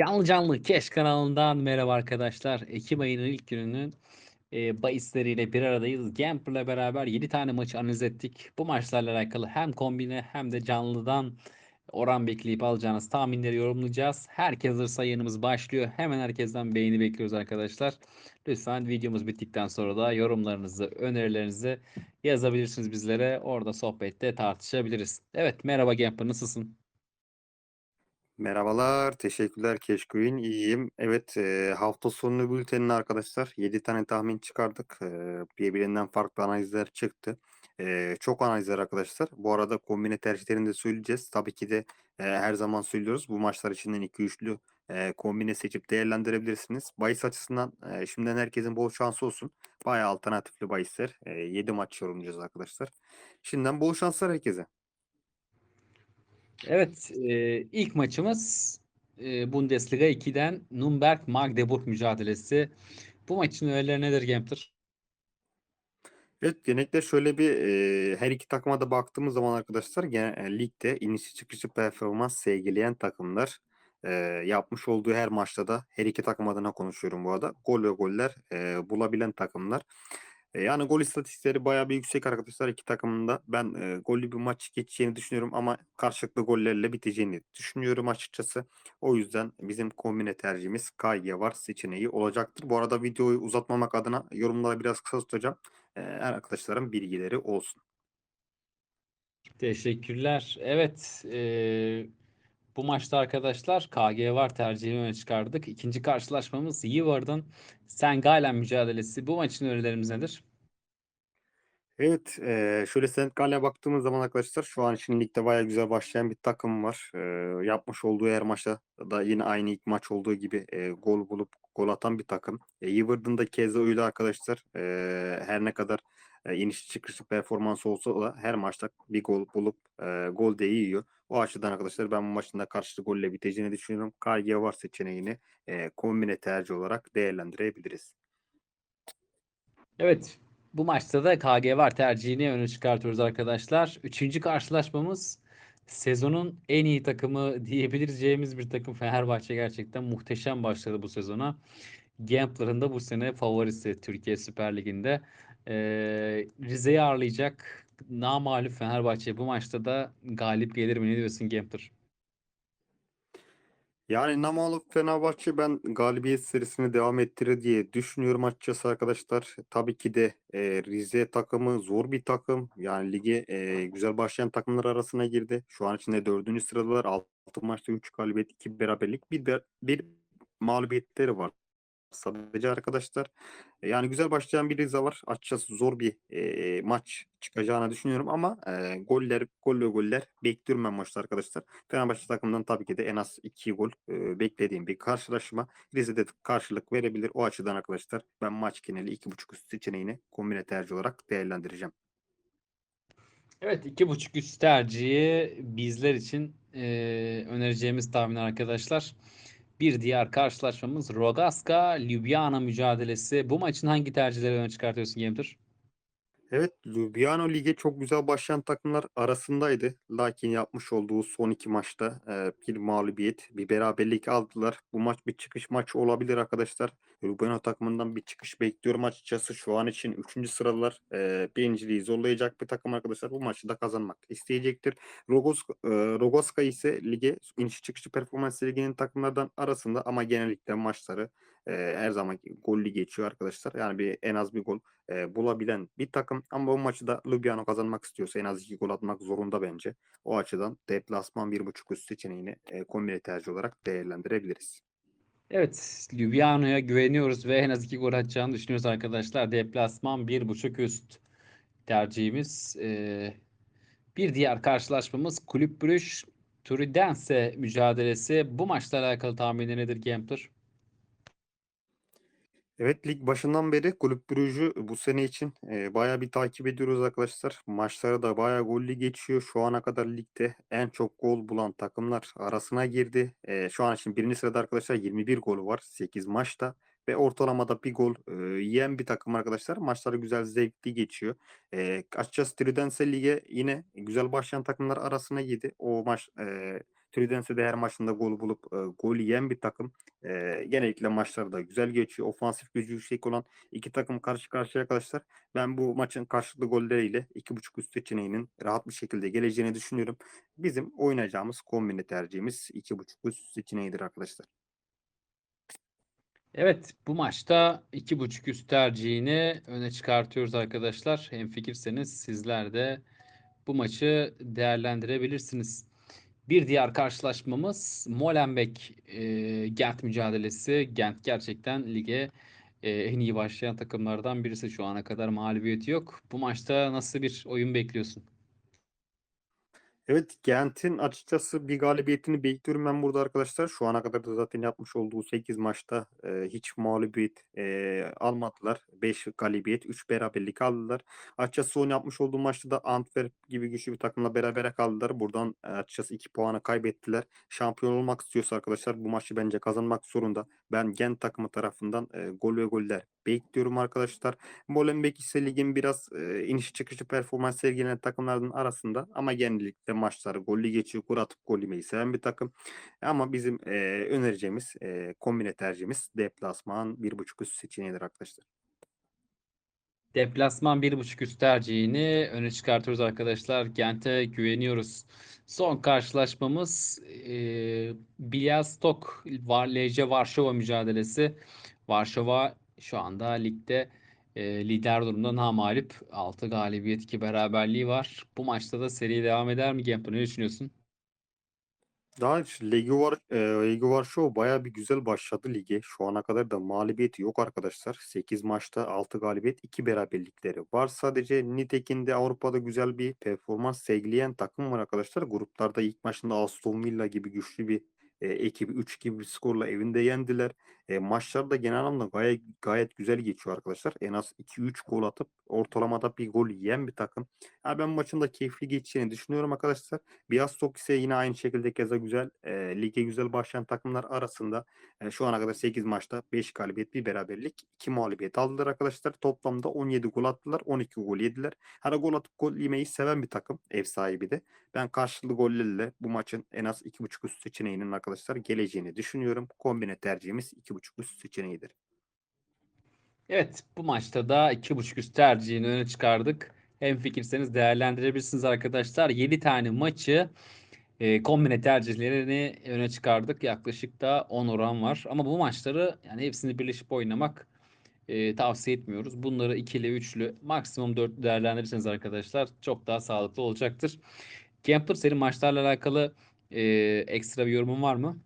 Canlı canlı Keş kanalından merhaba arkadaşlar. Ekim ayının ilk gününün e, bahisleriyle bir aradayız. Gamper'la beraber 7 tane maçı analiz ettik. Bu maçlarla alakalı hem kombine hem de canlıdan oran bekleyip alacağınız tahminleri yorumlayacağız. Herkes hazırsa yayınımız başlıyor. Hemen herkesten beğeni bekliyoruz arkadaşlar. Lütfen videomuz bittikten sonra da yorumlarınızı, önerilerinizi yazabilirsiniz bizlere. Orada sohbette tartışabiliriz. Evet merhaba Gamper nasılsın? Merhabalar, teşekkürler Keşkuyun. İyiyim. Evet, hafta sonu bültenine arkadaşlar 7 tane tahmin çıkardık. Birbirinden farklı analizler çıktı. Çok analizler arkadaşlar. Bu arada kombine tercihlerini de söyleyeceğiz. Tabii ki de her zaman söylüyoruz. Bu maçlar içinden 2-3'lü e, kombine seçip değerlendirebilirsiniz. Bahis açısından şimdiden herkesin bol şansı olsun. Bayağı alternatifli bahisler. E, 7 maç yorumlayacağız arkadaşlar. Şimdiden bol şanslar herkese. Evet, e, ilk maçımız e, Bundesliga 2'den Nürnberg Magdeburg mücadelesi. Bu maçın önerileri nedir Gamper? Evet, genellikle şöyle bir e, her iki takıma da baktığımız zaman arkadaşlar gene, e, ligde inişi çıkışı performans sergileyen takımlar e, yapmış olduğu her maçta da her iki takım adına konuşuyorum bu arada. Gol ve goller e, bulabilen takımlar. Yani gol istatistikleri bayağı bir yüksek arkadaşlar iki takımın da. Ben e, gollü bir maç geçeceğini düşünüyorum ama karşılıklı gollerle biteceğini düşünüyorum açıkçası. O yüzden bizim kombine tercihimiz KG var seçeneği olacaktır. Bu arada videoyu uzatmamak adına yorumlara biraz kısa tutacağım. E, her arkadaşların bilgileri olsun. Teşekkürler. Evet, e, bu maçta arkadaşlar KG var tercihini öne çıkardık. İkinci karşılaşmamız Yivard'ın Sengalen mücadelesi. Bu maçın önerilerimiz nedir? Evet, eee, şöyle. Gallen'e baktığımız zaman arkadaşlar şu an için ligde bayağı güzel başlayan bir takım var. Eee, yapmış olduğu her maçta da yine aynı ilk maç olduğu gibi eee, gol bulup gol atan bir takım. E, Yıldır'ın da keza öyle arkadaşlar. Eee, her ne kadar e, iniş çıkışı performansı olsa da her maçta bir gol bulup e, gol de yiyor. O açıdan arkadaşlar ben bu maçın da karşılıklı golle biteceğini düşünüyorum. KG var seçeneğini e, kombine tercih olarak değerlendirebiliriz. Evet, bu maçta da KG var tercihini öne çıkartıyoruz arkadaşlar. Üçüncü karşılaşmamız sezonun en iyi takımı diyebileceğimiz bir takım Fenerbahçe gerçekten muhteşem başladı bu sezona. Gambler'ın da bu sene favorisi Türkiye Süper Ligi'nde. Ee, Rize'yi ağırlayacak namağlup Fenerbahçe bu maçta da galip gelir mi? Ne diyorsun Gambler? Yani Namalık Fenerbahçe ben galibiyet serisini devam ettirir diye düşünüyorum açıkçası arkadaşlar. Tabii ki de e, Rize takımı zor bir takım. Yani lige e, güzel başlayan takımlar arasına girdi. Şu an içinde dördüncü sıradalar. 6 maçta 3 galibiyet, 2 beraberlik, bir, bir mağlubiyetleri var sadece arkadaşlar. E, Yani güzel başlayan bir Rize var. Açıkçası zor bir e, maç çıkacağını düşünüyorum ama e, goller, gol ve goller bekliyorum ben maçta arkadaşlar. Fenerbahçe takımından tabii ki de en az 2 gol e, beklediğim bir karşılaşma. Rize'de karşılık verebilir. O açıdan arkadaşlar ben maç geneli 2.5 üst seçeneğini kombine tercih olarak değerlendireceğim. Evet, iki buçuk üst tercihi bizler için e, önereceğimiz tahminler arkadaşlar. Bir diğer karşılaşmamız Rogaska Ljubljana mücadelesi. Bu maçın hangi tercihleri öne çıkartıyorsun Gamester? Evet, Lugano lige çok güzel başlayan takımlar arasındaydı. Lakin yapmış olduğu son iki maçta e, bir mağlubiyet, bir beraberlik aldılar. Bu maç bir çıkış maçı olabilir arkadaşlar. Lugano takımından bir çıkış bekliyorum açıkçası. Şu an için 3. sıralar e, birinciliği zorlayacak bir takım arkadaşlar. Bu maçı da kazanmak isteyecektir. Rogoska, e, Rogoska ise lige iniş çıkışı performans liginin takımlardan arasında ama genellikle maçları e, her zaman gollü geçiyor arkadaşlar. Yani bir en az bir gol e, bulabilen bir takım. Ama bu maçı da Lugano kazanmak istiyorsa en az iki gol atmak zorunda bence. O açıdan deplasman 1.5 üst seçeneğini e, kombine tercih olarak değerlendirebiliriz. Evet, Ljubljana'ya güveniyoruz ve en az iki gol atacağını düşünüyoruz arkadaşlar. Deplasman bir buçuk üst tercihimiz. Ee, bir diğer karşılaşmamız Kulüp Brüj Turidense mücadelesi. Bu maçla alakalı tahmini nedir Gambler? Evet lig başından beri Kulüp Brugge'ü bu sene için e, bayağı bir takip ediyoruz arkadaşlar. Maçları da bayağı gollü geçiyor. Şu ana kadar ligde en çok gol bulan takımlar arasına girdi. E, şu an için birinci sırada arkadaşlar 21 gol var 8 maçta. Ve ortalamada bir gol e, yiyen bir takım arkadaşlar. Maçları güzel zevkli geçiyor. E, açıkçası Tridense Lig'e yine güzel başlayan takımlar arasına girdi. O maç e, Tridense de her maçında gol bulup e, gol yiyen bir takım. E, genellikle maçları da güzel geçiyor. Ofansif gücü yüksek olan iki takım karşı karşıya arkadaşlar. Ben bu maçın karşılıklı golleriyle 2.5 üst seçeneğinin rahat bir şekilde geleceğini düşünüyorum. Bizim oynayacağımız kombine tercihimiz 2.5 üst seçeneğidir arkadaşlar. Evet, bu maçta 2.5 üst tercihini öne çıkartıyoruz arkadaşlar. Hemfikirseniz sizler de bu maçı değerlendirebilirsiniz. Bir diğer karşılaşmamız Molenbeek e, Gent mücadelesi. Gent gerçekten lige e, en iyi başlayan takımlardan birisi şu ana kadar mağlubiyeti yok. Bu maçta nasıl bir oyun bekliyorsun? Evet, Gent'in açıkçası bir galibiyetini bekliyorum ben burada arkadaşlar. Şu ana kadar da zaten yapmış olduğu 8 maçta e, hiç mağlubiyet e, almadılar. 5 galibiyet, 3 beraberlik aldılar. Açıkçası son yapmış olduğu maçta da Antwerp gibi güçlü bir takımla berabere kaldılar. Buradan e, açıkçası 2 puanı kaybettiler. Şampiyon olmak istiyorsa arkadaşlar bu maçı bence kazanmak zorunda. Ben Gent takımı tarafından e, gol ve goller bekliyorum arkadaşlar. Molenbeek ise ligin biraz e, iniş çıkışı performans sergilenen takımlardan arasında ama genellikle maçları gollü geçiyor. Kur atıp gol yemeyi seven bir takım. Ama bizim e, önereceğimiz e, kombine tercihimiz deplasman 1.5 üst seçeneğidir arkadaşlar. Deplasman 1.5 üst tercihini öne çıkartıyoruz arkadaşlar. Gent'e güveniyoruz. Son karşılaşmamız e, Bialystok var LC Varşova mücadelesi. Varşova şu anda ligde e, lider durumda namağlup 6 galibiyet 2 beraberliği var. Bu maçta da seri devam eder mi Gempo? Ne düşünüyorsun? Daha hiç Legi var, e, Legi Varşova bayağı bir güzel başladı lige. Şu ana kadar da mağlubiyeti yok arkadaşlar. 8 maçta 6 galibiyet, 2 beraberlikleri var. Sadece nitekim de Avrupa'da güzel bir performans sergileyen takım var arkadaşlar. Gruplarda ilk maçında Aston Villa gibi güçlü bir e, ekibi 3 gibi bir skorla evinde yendiler. E, maçlar da genel anlamda gayet gayet güzel geçiyor arkadaşlar. En az 2-3 gol atıp ortalamada bir gol yiyen bir takım. Ha, ben maçın da keyifli geçeceğini düşünüyorum arkadaşlar. Biastok ise yine aynı şekilde keza güzel. E, lige güzel başlayan takımlar arasında e, şu ana kadar 8 maçta 5 galibiyet, bir beraberlik, 2 mağlubiyet aldılar arkadaşlar. Toplamda 17 gol attılar, 12 gol yediler. Her gol atıp gol yemeyi seven bir takım, ev sahibi de. Ben karşılıklı gollerle bu maçın en az 2.5 üst seçeneğinin arkadaşlar geleceğini düşünüyorum. Kombine tercihimiz 2.5 üst seçeneğidir. Evet, bu maçta da 2.5 üst tercihini öne çıkardık. Hem fikirseniz değerlendirebilirsiniz arkadaşlar. 7 tane maçı e, kombine tercihlerini öne çıkardık. Yaklaşık da 10 oran var. Ama bu maçları yani hepsini birleşip oynamak e, tavsiye etmiyoruz. Bunları ikili, üçlü, maksimum dörtlü değerlendirirseniz arkadaşlar çok daha sağlıklı olacaktır. Gambler senin maçlarla alakalı e, ekstra bir yorumun var mı?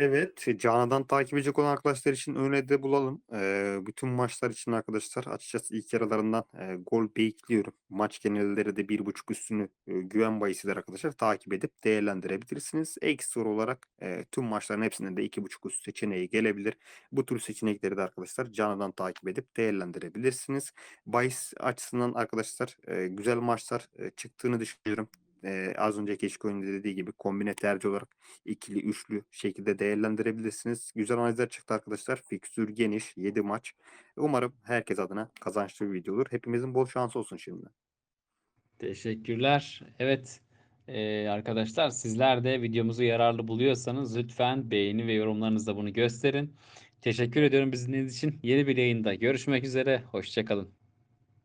Evet, Canan'dan takip edecek olan arkadaşlar için öneride bulalım. Eee, bütün maçlar için arkadaşlar açıkçası ilk yarılarından eee, gol bekliyorum. Maç genelleri de 1.5 üstünü eee, güven bahisidir arkadaşlar. Takip edip değerlendirebilirsiniz. Ekstra olarak eee, tüm maçların hepsinde de 2.5 üst seçeneği gelebilir. Bu tür seçenekleri de arkadaşlar Canan'dan takip edip değerlendirebilirsiniz. Bahis açısından arkadaşlar eee, güzel maçlar eee, çıktığını düşünüyorum. Eee, az önceki eşlik oyunda dediği gibi kombine tercih olarak ikili, üçlü şekilde değerlendirebilirsiniz. Güzel analizler çıktı arkadaşlar. Fikstür geniş, 7 maç. Umarım herkes adına kazançlı bir video olur. Hepimizin bol şansı olsun şimdi. Teşekkürler. Evet e, arkadaşlar sizler de videomuzu yararlı buluyorsanız lütfen beğeni ve yorumlarınızla bunu gösterin. Teşekkür ediyorum bizimle için. Yeni bir yayında görüşmek üzere. Hoşçakalın.